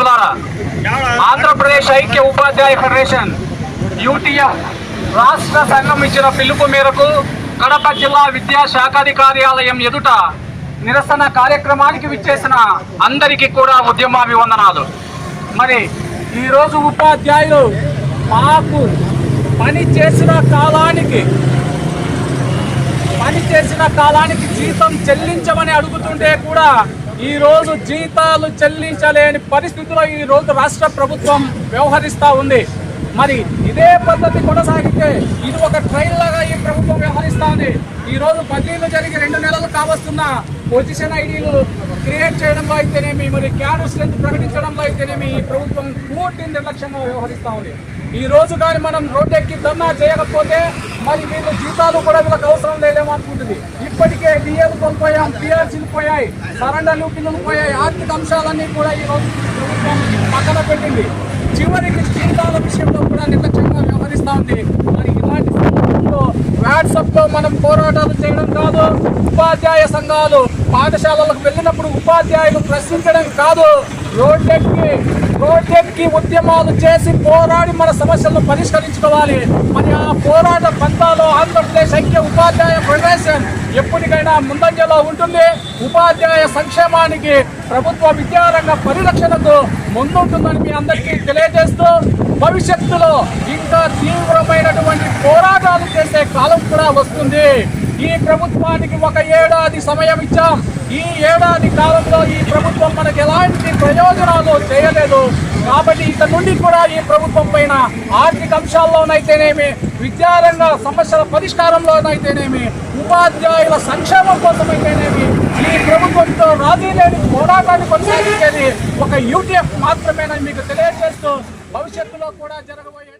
మిత్రులారా ఆంధ్రప్రదేశ్ ఐక్య ఉపాధ్యాయ federation UTF రాష్ట్ర సంఘం ఇచ్చిన పిలుపు మేరకు కడప జిల్లా విద్యాశాఖాధి కార్యాలయం ఎదుట నిరసన కార్యక్రమానికి విచ్చేసిన అందరికీ కూడా ఉద్యమాభివందనాలు. మరి ఈరోజు ఉపాధ్యాయులు మాకు పని చేసిన కాలానికి పని చేసిన కాలానికి జీతం చెల్లించమని అడుగుతుంటే కూడా ఈ రోజు జీతాలు చెల్లించలేని పరిస్థితిలో ఈ రోజు రాష్ట్ర ప్రభుత్వం వ్యవహరిస్తూ ఉంది. మరి ఇదే పద్ధతి కొనసాగితే ఇది ఒక ట్రైల్ లాగా ఈ ప్రభుత్వం వ్యవహరిస్తూ ఉంది ఈ రోజు బదిలీలు జరిగి రెండు నెలలు కావస్తున్న పొజిషన్ ఐడీలు క్రియేట్ చేయడంలో అయితేనేమి మరి క్యాడర్ స్ట్రెంత్ ప్రకటించడంలో అయితేనేమి ఈ ప్రభుత్వం పూర్తి నిర్లక్ష్యంగా వ్యవహరిస్తూ ఉంది. ఈ రోజు కానీ మనం రోడ్డెక్కి ధర్నా చేయకపోతే మరి వీళ్ళు జీతాలు కూడా వీళ్ళకి అవసరం లేదేమో అనుకుంటుంది. ఇప్పటికే డిఎల్ కోల్పోయాం పిఆర్సీలు పోయాయి సరెండర్లు పిల్లలు పోయాయి ఆర్థిక అంశాలన్నీ కూడా ఈ ప్రభుత్వం పక్కన పెట్టింది. చివరికి జీతాల విషయంలో కూడా నిర్లక్ష్యంగా వ్యవహరిస్తూ ఉంది. మరి ఇలాంటి సందర్భంలో వాట్సాప్లో మనం పోరాటాలు చేయడం కాదు ఉపాధ్యాయ సంఘాలు పాఠశాలలకు వెళ్ళినప్పుడు ఉపాధ్యాయులు ప్రశ్నించడం కాదు. రోడ్డెక్కి రోడ్డెక్కి ఉద్యమాలు చేసి పోరాడి మన సమస్యలను పరిష్కరించుకోవాలి. మరి ఆ పోరాట పంతాలో ఆంధ్రప్రదేశ్ ఐక్య ఉపాధ్యాయ ఫెడరేషన్ ఎప్పటికైనా ముందంజలో ఉంటుంది. ఉపాధ్యాయ సంక్షేమానికి ప్రభుత్వ విద్యారంగ పరిరక్షణకు ముందుంటుందని మీ అందరికీ తెలియజేస్తూ భవిష్యత్తులో ఇంకా తీవ్రమైనటువంటి పోరాటాలు చేసే కాలం కూడా వస్తుంది. ఈ ప్రభుత్వానికి ఒక ఏడాది సమయం ఇచ్చాం. ఈ ఏడాది కాలంలో ఈ ప్రభుత్వం మనకు ఎలాంటి ప్రయోజనాలు చేయలేదు. కాబట్టి ఇక నుండి కూడా ఈ ప్రభుత్వం పైన ఆర్థిక అంశాల్లోనైతేనేమి విద్యారంగ సమస్యల పరిష్కారంలోనైతేనేమి ఉపాధ్యాయుల సంక్షేమం కోసమైతేనేమి ఈ ప్రభుత్వంతో రాజీ లేని పోరాటాన్ని కొనసాగించేది ఒక యూటీఎఫ్ మాత్రమేనని మీకు తెలియజేస్తూ భవిష్యత్తులో కూడా జరగబోయే